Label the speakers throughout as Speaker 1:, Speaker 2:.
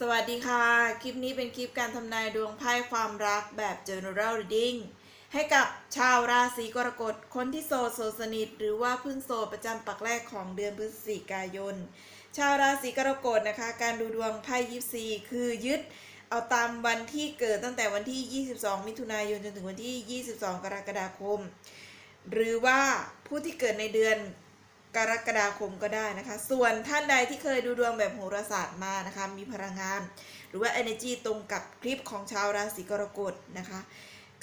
Speaker 1: สวัสดีค่ะ คลิปนี้เป็นคลิปการทำนายดวงไพ่ความรักแบบ general reading ให้กับชาวราศีกรกฎ คนที่โสดโสดสนิท หรือว่าเพิ่งโสดประจำปักแรกของเดือนพฤศจิกายน ชาวราศีกรกฎนะคะ การดูดวงไพ่ยิปซีคือยึดเอาตามวันที่เกิดตั้งแต่วันที่ 22 มิถุนายนจนถึงวันที่ 22 กรกฎาคม หรือว่าผู้ที่เกิดในเดือน กรกฎาคมก็ได้นะคะ ส่วนท่านใดที่เคยดูดวงแบบโหราศาสตร์มานะคะ มีพลังงาน หรือว่า energy ตรงกับคลิปของชาวราศีกรกฎนะคะ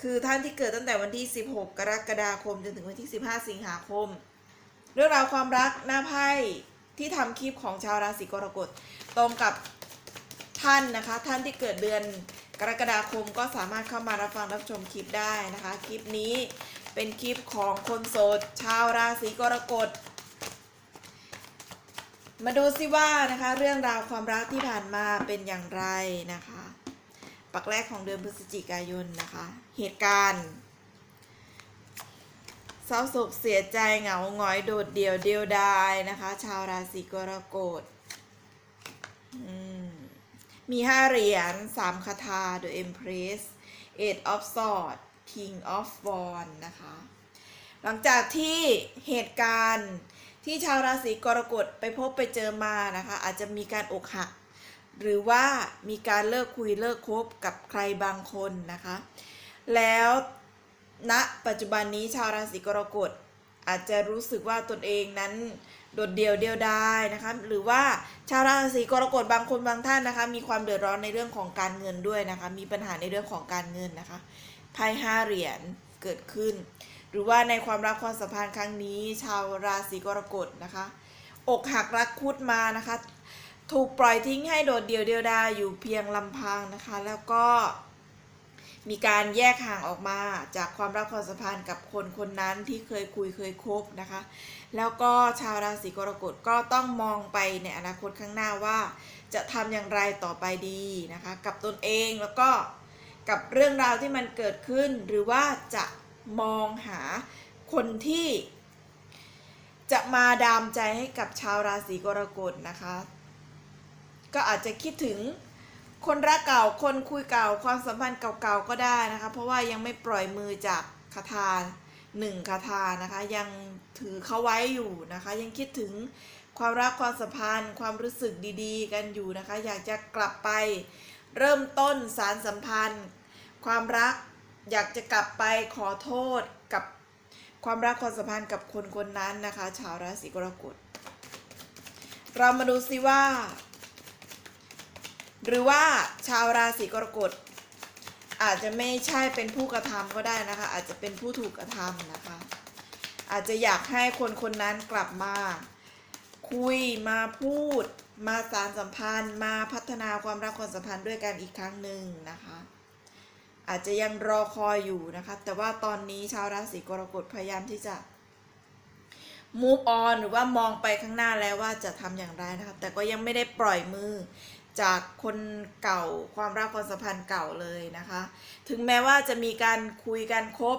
Speaker 1: คือท่านที่เกิดตั้งแต่วันที่ 16 กรกฎาคม จนถึงวันที่ 15 สิงหาคม เรื่องราวความรักหน้าไพ่ที่ทำคลิปของชาวราศีกรกฎตรงกับท่านนะคะ ท่านที่เกิดเดือนกรกฎาคมก็สามารถเข้ามารับฟังรับชมคลิปได้นะคะ คลิปนี้เป็นคลิปของคนโสด ชาวราศีกรกฎ มาดูสิว่านะคะเรื่องราวความรักที่ผ่านมาเป็นอย่างไรนะคะ ปักแรกของเดือนพฤศจิกายนนะคะ เหตุการณ์เศร้าโศกเสียใจเหงาหงอยโดดเดี่ยวเดียวดายนะคะ ชาวราศีกรกฎมีห้าเหรียญสามคาถา The Empress Eight of Swords King of Wands นะคะ หลังจากที่เหตุการณ์ ที่ชาวราศีกรกฎไปพบไปเจอมานะคะ อาจจะมีการอกหัก หรือว่ามีการเลิกคุยเลิกคบกับใครบางคนนะคะ แล้วณปัจจุบันนี้ชาวราศีกรกฎอาจจะรู้สึกว่าตนเองนั้นโดดเดี่ยวเดียวดายนะคะหรือว่าชาวราศีกรกฎบางคนบางท่านนะคะ มีความเดือดร้อนในเรื่องของการเงินด้วยนะคะ มีปัญหาในเรื่องของการเงินนะคะไพ่ห้าเหรียญเกิดขึ้น หรือว่าในความรักความสัมพันธ์ครั้งนี้ ชาวราศีกรกฎนะคะ อกหักรักคุดมานะคะ ถูกปล่อยทิ้งให้โดดเดี่ยวเดียวดายอยู่เพียงลำพังนะคะ แล้วก็มีการแยกห่างออกมาจากความรักความสัมพันธ์กับคนคนนั้นที่เคยคุยเคยคบนะคะ แล้วก็ชาวราศีกรกฎก็ต้องมองไปในอนาคตข้างหน้าว่า จะทำอย่างไรต่อไปดีนะคะ กับตนเองแล้วก็กับเรื่องราวที่มันเกิดขึ้นหรือว่าจะ มองหาคนที่ จะมาดามใจให้กับชาวราศีกรกฎนะคะ ก็อาจจะคิดถึงคนรักเก่าคนคุยเก่าความสัมพันธ์เก่าๆก็ได้นะคะ เพราะว่ายังไม่ปล่อยมือจากคาถาหนึ่งคาถานะคะ ยังถือเขาไว้อยู่นะคะ ยังคิดถึงความรักความสัมพันธ์ ความรู้สึกดีๆ กันอยู่นะคะ อยากจะกลับไปเริ่มต้นสารสัมพันธ์ ความรัก อยากจะกลับไปขอโทษกับความรักความสัมพันธ์กับคนคนนั้นนะคะ ชาวราศีกรกฎเรามาดูซิว่า หรือว่าชาวราศีกรกฎอาจจะไม่ใช่เป็นผู้กระทำก็ได้นะคะ อาจจะเป็นผู้ถูกกระทำนะคะ อาจจะอยากให้คนคนนั้นกลับมา คุยมาพูด มาสารสัมพันธ์ มาพัฒนาความรักความสัมพันธ์ด้วยกันอีกครั้งหนึ่งนะคะ อาจจะยังรอคอยอยู่นะคะแต่ว่าตอนนี้ชาวราศีกรกฎพยายามที่จะ move on หรือว่ามองไปข้างหน้าแล้วว่าจะทำอย่างไรนะคะแต่ก็ยังไม่ได้ปล่อยมือจากคนเก่าความรักความสัมพันธ์เก่าเลยนะคะ ถึงแม้ว่าจะมีการคุยกันคบ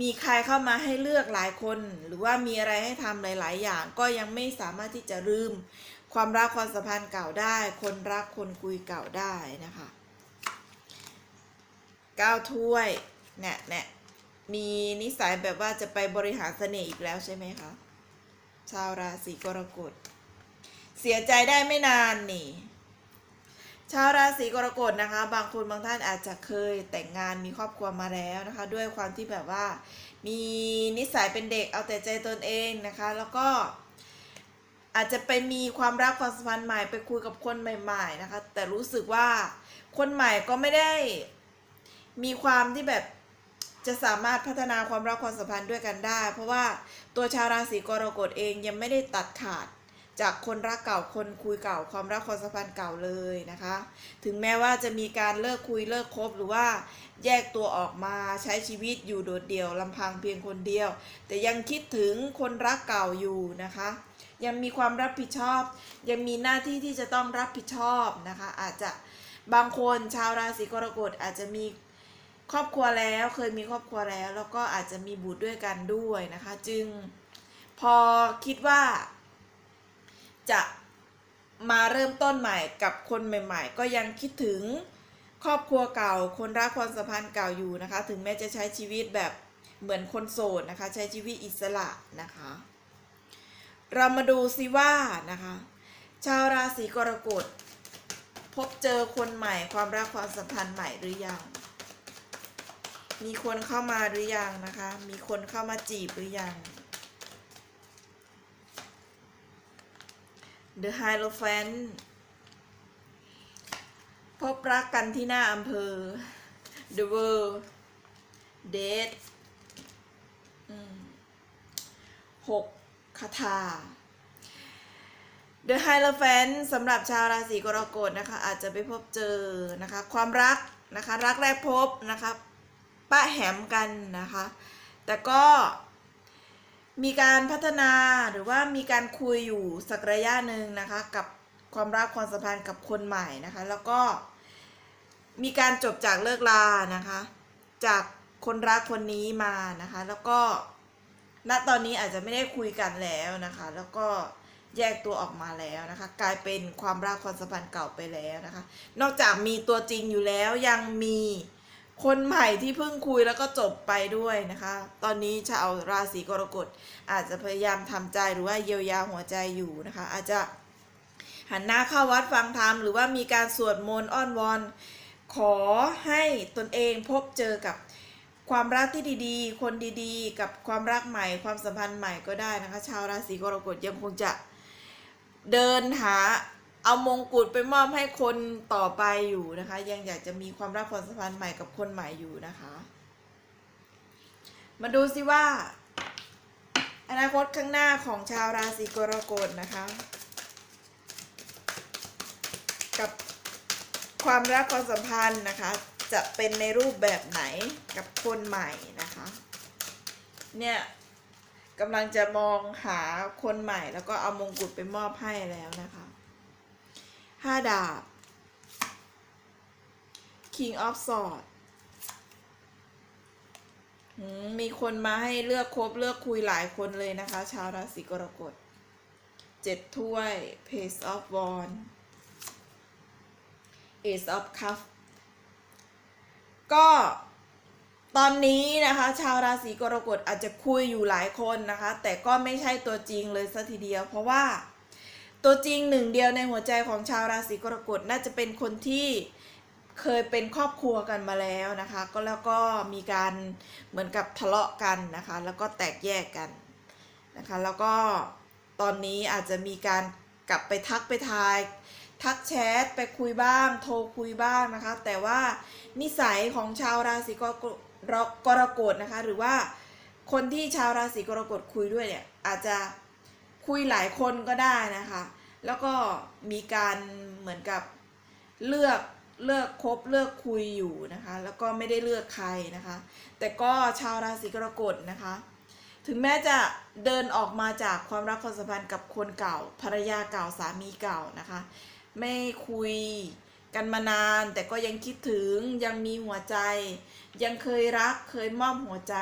Speaker 1: มีใครเข้ามาให้เลือกหลายคน หรือว่ามีอะไรให้ทำหลาย ๆ อย่าง ก็ยังไม่สามารถที่จะลืม ความรักความสัมพันธ์เก่าได้ คนรักคนคุยเก่าได้นะคะ ก้าถ้วยเนี่ยเนี่ยมีนิสัยแบบว่าจะไปบริหารเสน่ห์อีกแล้วใช่ไหมคะชาวราศีกรกฎ เสียใจได้ไม่นานนี่ ชาวราศีกรกฎนะคะ บางคนบางท่านอาจจะเคยแต่งงานมีครอบครัวมาแล้วนะคะ ด้วยความที่แบบว่า มีนิสัยเป็นเด็กเอาแต่ใจตนเองนะคะ แล้วก็อาจจะไปมีความรักความสัมพันธ์ใหม่ไปคุยกับคนใหม่ ๆนะคะ แต่รู้สึกว่าคนใหม่ก็ไม่ได้ มีความที่แบบจะสามารถพัฒนาความรักความสัมพันธ์ด้วยกันได้ เพราะว่าตัวชาวราศีกรกฎเองยังไม่ได้ตัดขาดจากคนรักเก่าคนคุยเก่าความรักความสัมพันธ์เก่าเลยนะคะ ถึงแม้ว่าจะมีการเลิกคุยเลิกคบหรือว่าแยกตัวออกมาใช้ชีวิตอยู่โดดเดี่ยวลำพังเพียงคนเดียว แต่ยังคิดถึงคนรักเก่าอยู่นะคะ ยังมีความรับผิดชอบ ยังมีหน้าที่ที่จะต้องรับผิดชอบนะคะ อาจจะบางคนชาวราศีกรกฎอาจจะมี ครอบครัวแล้วเคยมีครอบครัวแล้ว แล้วก็อาจจะมีบุตรด้วยกันด้วยนะคะ จึงพอคิดว่า จะมาเริ่มต้นใหม่กับคนใหม่ ๆ ก็ยังคิดถึงครอบครัวเก่า คนรักความสัมพันธ์เก่าอยู่นะคะ ถึงแม้จะใช้ชีวิตแบบเหมือนคนโสดนะคะ ใช้ชีวิตอิสระนะคะ เรามาดูซิว่านะคะ ชาวราศีกรกฎพบเจอคนใหม่ความรักความสัมพันธ์ใหม่หรือยัง มีคนเข้ามาหรือยังนะคะ มีคนเข้ามาจีบหรือยัง The Hierophant พบรักกันที่หน้าอำเภอ The World Date หกคาถา The Hierophant สำหรับชาวราศีกรกฎนะคะ อาจจะไปพบเจอนะคะ ความรักนะคะ รักแรกพบนะคะ ปะแหมกันนะคะ แต่ก็มีการพัฒนาหรือว่ามีการคุยอยู่สักระยะหนึ่งนะคะ กับความรักความสัมพันธ์กับคนใหม่นะคะ แล้วก็มีการจบจากเลิกลานะคะ จากคนรักคนนี้มานะคะ แล้วก็ณตอนนี้อาจจะไม่ได้คุยกันแล้วนะคะ แล้วก็แยกตัวออกมาแล้วนะคะ กลายเป็นความรักความสัมพันธ์เก่าไปแล้วนะคะ นอกจากมีตัวจริงอยู่แล้วยังมี คนใหม่ที่เพิ่งคุยแล้วก็จบไปด้วยนะคะ ตอนนี้ชาวราศีกรกฎอาจจะพยายามทำใจหรือว่าเยียวยาหัวใจอยู่นะคะ อาจจะหันหน้าเข้าวัดฟังธรรมหรือว่ามีการสวดมนต์อ้อนวอนขอให้ตนเองพบเจอกับความรักที่ดีๆ คนดีๆ กับความรักใหม่ความสัมพันธ์ใหม่ก็ได้นะคะ ชาวราศีกรกฎยังคงจะเดินหา เอามงกุฎไปมอบให้คนต่อไปอยู่นะคะ ยังอยากจะมีความรักความสัมพันธ์ใหม่กับคนใหม่อยู่นะคะ มาดูสิว่า อนาคตข้างหน้าของชาวราศีกรกฎนะคะ กับความรักความสัมพันธ์นะคะ จะเป็นในรูปแบบไหนกับคนใหม่นะคะ เนี่ยกำลังจะมองหาคนใหม่แล้วก็เอามงกุฎไปมอบให้แล้วนะคะ ห้าดาบ King of Swords อืมมีคนมาให้เลือกคบเลือกคุยหลายคนเลยนะคะ ชาวราศีกรกฎเจ็ดถ้วย Page of Wands Ace of Cup ก็ตอนนี้นะคะ ชาวราศีกรกฎอาจจะคุยอยู่หลายคนนะคะ แต่ก็ไม่ใช่ตัวจริงเลยสัทีเดียว เพราะว่า ตัวจริงหนึ่งเดียวในหัวใจของชาวราศีกรกฎน่าจะเป็นคนที่เคยเป็นครอบครัวกันมาแล้วนะคะ ก็แล้วก็มีการเหมือนกับทะเลาะกันนะคะ แล้วก็แตกแยกกันนะคะ แล้วก็ตอนนี้อาจจะมีการกลับไปทักไปทาย ทักแชทไปคุยบ้าง โทรคุยบ้างนะคะ แต่ว่านิสัยของชาวราศีกรกฎกรกฎนะคะ หรือว่าคนที่ชาวราศีกรกฎคุยด้วยเนี่ยอาจจะคุยหลายคนก็ได้นะคะ แล้วก็มีการเหมือนกับเลือกเลือกคบเลือกคุยอยู่นะคะ แล้วก็ไม่ได้เลือกใครนะคะ แต่ก็ชาวราศีกรกฎนะคะ ถึงแม้จะเดินออกมาจากความรักความสัมพันธ์กับคนเก่าภรรยาเก่าสามีเก่านะคะ ไม่คุยกันมานาน แต่ก็ยังคิดถึงยังมีหัวใจ ยังเคยรักเคยมอบหัวใจ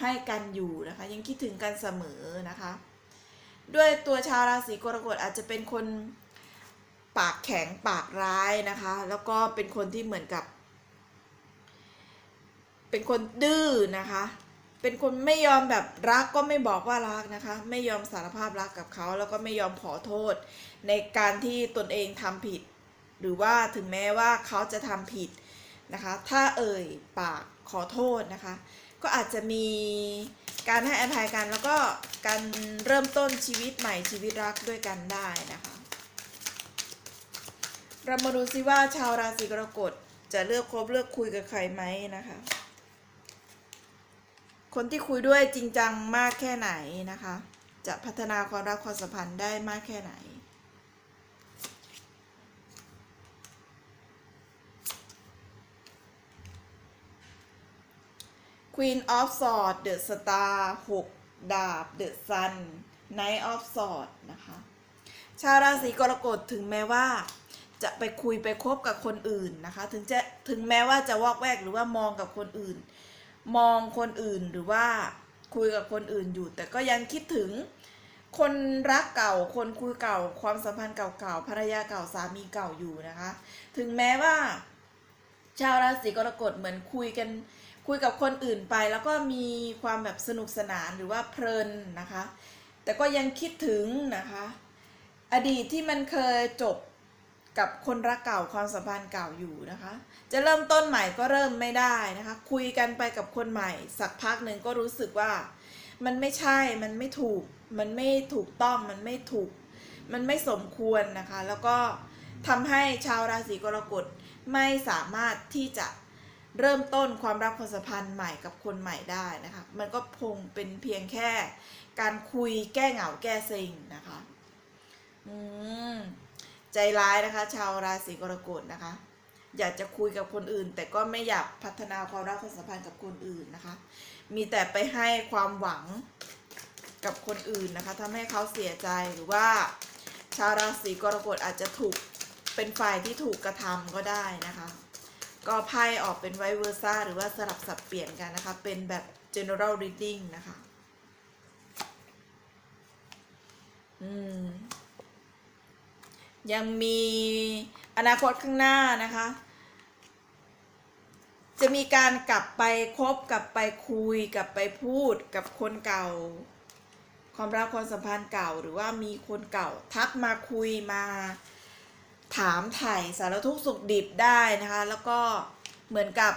Speaker 1: ให้กันอยู่นะคะ ยังคิดถึงกันเสมอนะคะ ด้วยตัวชาวราศีกรกฎอาจจะเป็นคนปากแข็งปากร้ายนะคะ แล้วก็เป็นคนที่เหมือนกับ เป็นคนดื้อนะคะ เป็นคนไม่ยอมแบบรักก็ไม่บอกว่ารักนะคะ ไม่ยอมสารภาพรักกับเขาแล้วก็ไม่ยอมขอโทษ ในการที่ตนเองทำผิด หรือว่าถึงแม้ว่าเขาจะทำผิดนะคะ ถ้าเอ่ยปากขอโทษนะคะ ก็อาจจะมี การให้อภัยกันแล้วก็การเริ่มต้นชีวิตใหม่ชีวิตรักด้วยกันได้นะคะ เรามาดูซิว่าชาวราศีกรกฎจะเลือกคบเลือกคุยกับใครไหมนะคะ คนที่คุยด้วยจริงจังมากแค่ไหนนะคะ จะพัฒนาความรักความสัมพันธ์ได้มากแค่ไหน Queen of Swords The Star 6 ดาบ The Sun Knight of Swords นะคะ ชาวราศีกรกฎถึงแม้ว่าจะไปคุยไปคบกับคนอื่นนะคะ ถึงจะถึงแม้ว่าจะวอกแวกหรือว่ามองกับคนอื่น มองคนอื่นหรือว่าคุยกับคนอื่นอยู่ แต่ก็ยังคิดถึงคนรักเก่า คนคุยเก่า ความสัมพันธ์เก่าๆภรรยาเก่าสามีเก่าอยู่นะคะ ถึงแม้ว่า ชาวราศีกรกฎเหมือนคุยกัน คุยกับคนอื่นไปแล้วก็มีความแบบสนุกสนานหรือว่าเพลินนะคะ แต่ก็ยังคิดถึงนะคะ อดีตที่มันเคยจบกับคนรักเก่าความสัมพันธ์เก่าอยู่นะคะ จะเริ่มต้นใหม่ก็เริ่มไม่ได้นะคะ คุยกันไปกับคนใหม่ สักพักหนึ่งก็รู้สึกว่า มันไม่ใช่ มันไม่ถูก มันไม่ถูกต้อง มันไม่ถูก มันไม่สมควรนะคะ แล้วก็ทำให้ชาวราศีกรกฎไม่สามารถที่จะ เริ่มต้นความรักความสัมพันธ์ใหม่กับคนใหม่ได้นะคะ มันก็คงเป็นเพียงแค่ การคุยแก้เหงาแก้ซ็งนะคะอืมใจร้ายนะคะ ชาวราศีกรกฎนะคะ อยากจะคุยกับคนอื่น แต่ก็ไม่อยากพัฒนาความรักความสัมพันธ์กับคนอื่นนะคะ มีแต่ไปให้ความหวังกับคนอื่นนะคะทำให้เขาเสียใจหรือว่า ชาวราศีกรกฎอาจจะถูกเป็นฝ่ายที่ถูกกระทำก็ได้นะคะ ก็ไพ่ออกเป็นไวเวอร์ซ่าหรือว่าสลับสับเปลี่ยนกันนะคะ เป็นแบบ general reading นะคะ อืม ยังมีอนาคตข้างหน้านะคะ จะมีการกลับไปคบกลับไปคุย กลับไปพูดกับคนเก่า ความรักความสัมพันธ์เก่า หรือว่ามีคนเก่าทักมาคุยมา ถามไถ่สารทุกข์สุขดิบได้นะคะ แล้วก็เหมือนกับ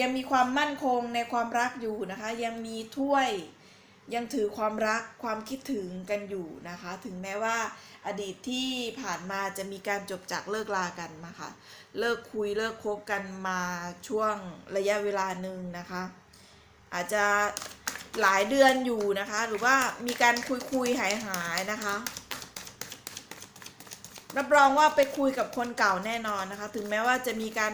Speaker 1: ยังมีความมั่นคงในความรักอยู่นะคะ ยังมีถ้วยยังถือความรักความคิดถึงกันอยู่นะคะ ถึงแม้ว่าอดีตที่ผ่านมาจะมีการจบจากเลิกลากันมาค่ะเลิกคุยเลิกคบกันมาช่วงระยะเวลาหนึ่งนะคะ อาจจะหลายเดือนอยู่นะคะ หรือว่ามีการคุยคุยหายหายนะคะ รับรองว่าไปคุยกับคนเก่าแน่นอนนะคะ ถึงแม้ว่าจะมีการ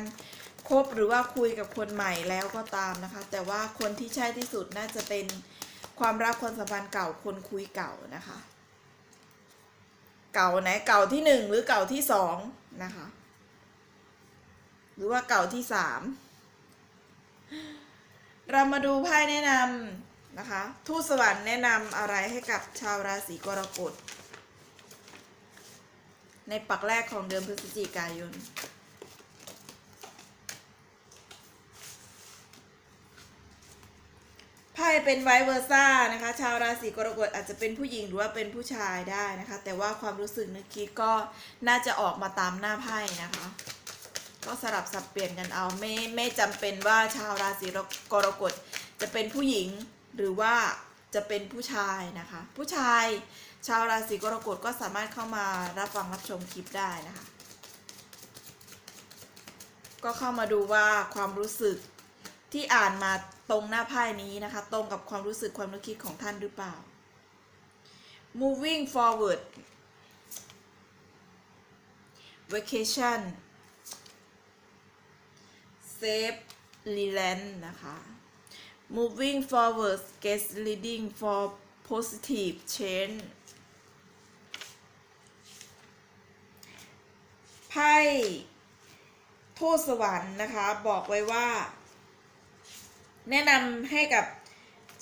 Speaker 1: คบหรือว่าคุยกับคนใหม่แล้วก็ตามนะคะ แต่ว่าคนที่ใช่ที่สุดน่าจะเป็นความรักความสัมพันธ์เก่าคนคุยเก่านะคะ เก่าไหนเก่าที่หนึ่งหรือเก่าที่สองนะคะ หรือว่าเก่าที่สามเรามาดูไพ่แนะนำนะคะ ทูตสวรรค์แนะนำอะไรให้กับชาวราศีกรกฎ ในปักแรกของเดือนพฤศจิกายน ไพ่เป็นไวเวอร์ซ่านะคะ ชาวราศีกรกฎอาจจะเป็นผู้หญิงหรือว่าเป็นผู้ชายได้นะคะ แต่ว่าความรู้สึกนึกคิดก็น่าจะออกมาตามหน้าไพ่นะคะ ก็สลับสับเปลี่ยนกันเอาไม่ไม่จำเป็นว่าชาวราศีกรกฎจะเป็นผู้หญิงหรือว่าจะเป็นผู้ชายนะคะ ผู้ชาย ชาวราศีกรกฎก็สามารถเข้ามารับฟังรับชมคลิปได้นะคะ ก็เข้ามาดูว่าความรู้สึกที่อ่านมาตรงหน้าไพ่นี้นะคะ ตรงกับความรู้สึกความนึกคิดของท่านหรือเปล่า moving forward vacation safe reland นะคะ moving forward get leading for positive change ไพ่ทูตสวรรค์นะคะ บอกไว้ว่า แนะนำให้กับ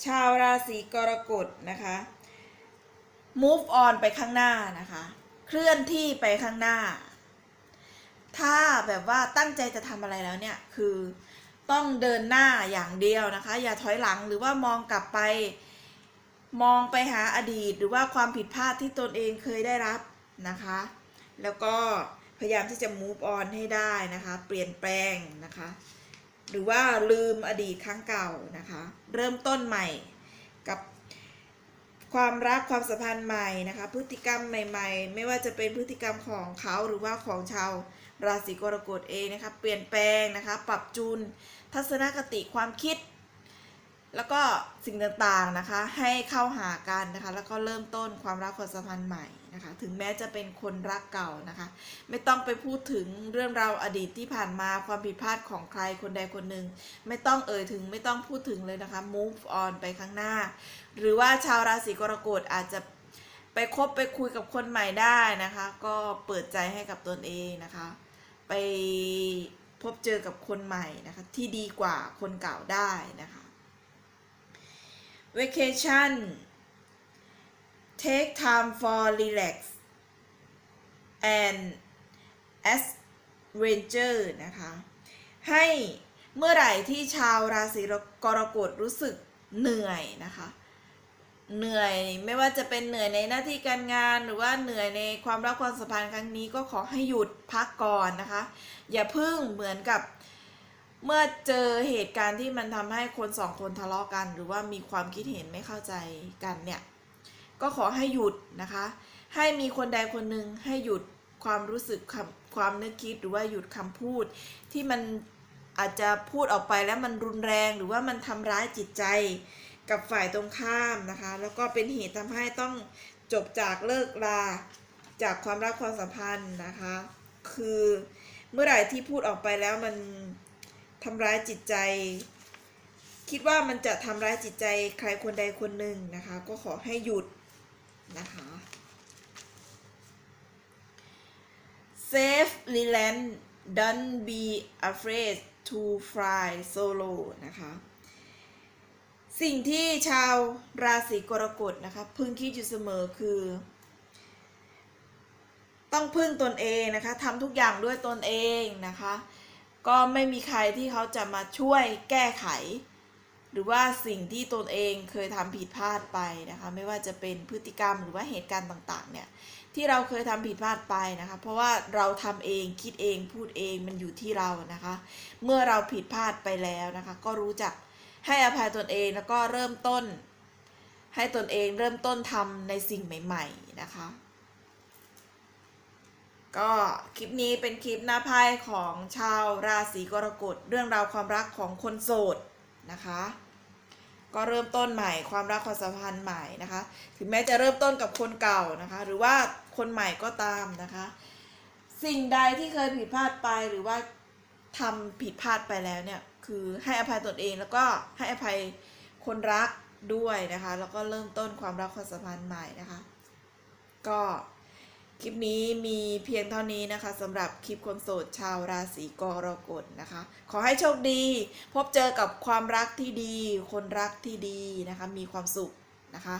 Speaker 1: ชาวราศีกรกฎนะคะ move on ไปข้างหน้านะคะ เคลื่อนที่ไปข้างหน้า ถ้าแบบว่าตั้งใจจะทำอะไรแล้วเนี่ย คือต้องเดินหน้าอย่างเดียวนะคะ อย่าถอยหลังหรือว่ามองกลับไป มองไปหาอดีต หรือว่าความผิดพลาดที่ตนเองเคยได้รับนะคะ แล้วก็ พยายามที่จะ move on ให้ได้นะคะ เปลี่ยนแปลงนะคะ หรือว่าลืมอดีตครั้งเก่านะคะ เริ่มต้นใหม่กับความรักความสัมพันธ์ใหม่นะคะ พฤติกรรมใหม่ ๆ ไม่ว่าจะเป็นพฤติกรรมของเขาหรือว่าของชาวราศีกรกฎเองนะคะ เปลี่ยนแปลงนะคะ ปรับจูนทัศนคติความคิด แล้วก็สิ่งต่างๆนะคะ ให้เข้าหากันนะคะ แล้วก็เริ่มต้นความรักความสัมพันธ์ใหม่นะคะ ถึงแม้จะเป็นคนรักเก่านะคะ ไม่ต้องไปพูดถึงเรื่องราวอดีตที่ผ่านมาความผิดพลาดของใครคนใดคนหนึ่ง ไม่ต้องเอ่ยถึงไม่ต้องพูดถึงเลยนะคะ move on ไปข้างหน้า หรือว่าชาวราศีกรกฎอาจจะไปคบไปคุยกับคนใหม่ได้นะคะ ก็เปิดใจให้กับตนเองนะคะ ไปพบเจอกับคนใหม่นะคะ ที่ดีกว่าคนเก่าได้นะคะ vacation take time for relax and adventure นะคะ ให้เมื่อไหร่ที่ชาวราศีกรกฎรู้สึกเหนื่อยนะคะ เหนื่อยไม่ว่าจะเป็นเหนื่อยในหน้าที่การงานหรือว่าเหนื่อยในความรักความสัมพันธ์ครั้งนี้ก็ขอให้หยุดพักก่อนนะคะ อย่าพึ่งเหมือนกับ เมื่อเจอเหตุการณ์ที่มันทำให้คนสองคนทะเลาะกัน หรือว่ามีความคิดเห็นไม่เข้าใจกันเนี่ย ก็ขอให้หยุดนะคะ ให้มีคนใดคนหนึ่งให้หยุดความรู้สึกความนึกคิดหรือว่าหยุดคำพูด ที่มันอาจจะพูดออกไปแล้วมันรุนแรงหรือว่ามันทำร้ายจิตใจกับฝ่ายตรงข้ามนะคะ แล้วก็เป็นเหตุทำให้ต้องจบจากเลิกลาจากความรักความสัมพันธ์นะคะ คือเมื่อไหร่ที่พูดออกไปแล้วมัน ทำร้ายจิตใจ คิดว่ามันจะทำร้ายจิตใจใครคนใดคนหนึ่งนะคะ ก็ขอให้หยุดนะคะ Safe Leland don't be afraid to fly solo นะคะ สิ่งที่ชาวราศีกรกฎนะคะ พึงคิดอยู่เสมอคือ ต้องพึ่งตนเองนะคะทำทุกอย่างด้วยตนเองนะคะ ก็ไม่มีใครที่เขาจะมาช่วยแก้ไข หรือว่าสิ่งที่ตนเองเคยทำผิดพลาดไปนะคะไม่ว่าจะเป็นพฤติกรรมหรือว่าเหตุการณ์ต่างๆเนี่ยที่เราเคยทำผิดพลาดไปนะคะเพราะว่าเราทำเองคิดเองพูดเองมันอยู่ที่เรานะคะ เมื่อเราผิดพลาดไปแล้วนะคะก็รู้จักให้อภัยตนเองแล้วก็เริ่มต้น ให้ตนเองเริ่มต้นทำในสิ่งใหม่ ๆนะคะ ก็คลิปนี้เป็นคลิปหน้าไพ่ของชาวราศีกรกฎเรื่องราวความรักของคนโสดนะคะ ก็เริ่มต้นใหม่ความรักความสัมพันธ์ใหม่นะคะ ถึงแม้จะเริ่มต้นกับคนเก่านะคะ หรือว่าคนใหม่ก็ตามนะคะ สิ่งใดที่เคยผิดพลาดไปหรือว่าทำผิดพลาดไปแล้วเนี่ยคือให้อภัยตนเองแล้วก็ให้อภัยคนรักด้วยนะคะ แล้วก็เริ่มต้นความรักความสัมพันธ์ใหม่นะคะ ก็ ลิปนี้มีเพียงเท่านี้นะคะสำหรับคลิปคนโสดชาวราศีกรกฎนะคะ ขอให้โชคดี พบเจอกับความรักที่ดี คนรักที่ดีนะคะ มีความสุขนะคะ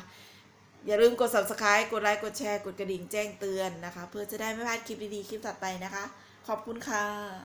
Speaker 1: อย่าลืมกด subscribe กดไลค์กดแชร์กดกระดิ่งแจ้งเตือนนะคะ เพื่อจะได้ไม่พลาดคลิปดีๆ คลิปต่อไปนะคะ ขอบคุณค่ะ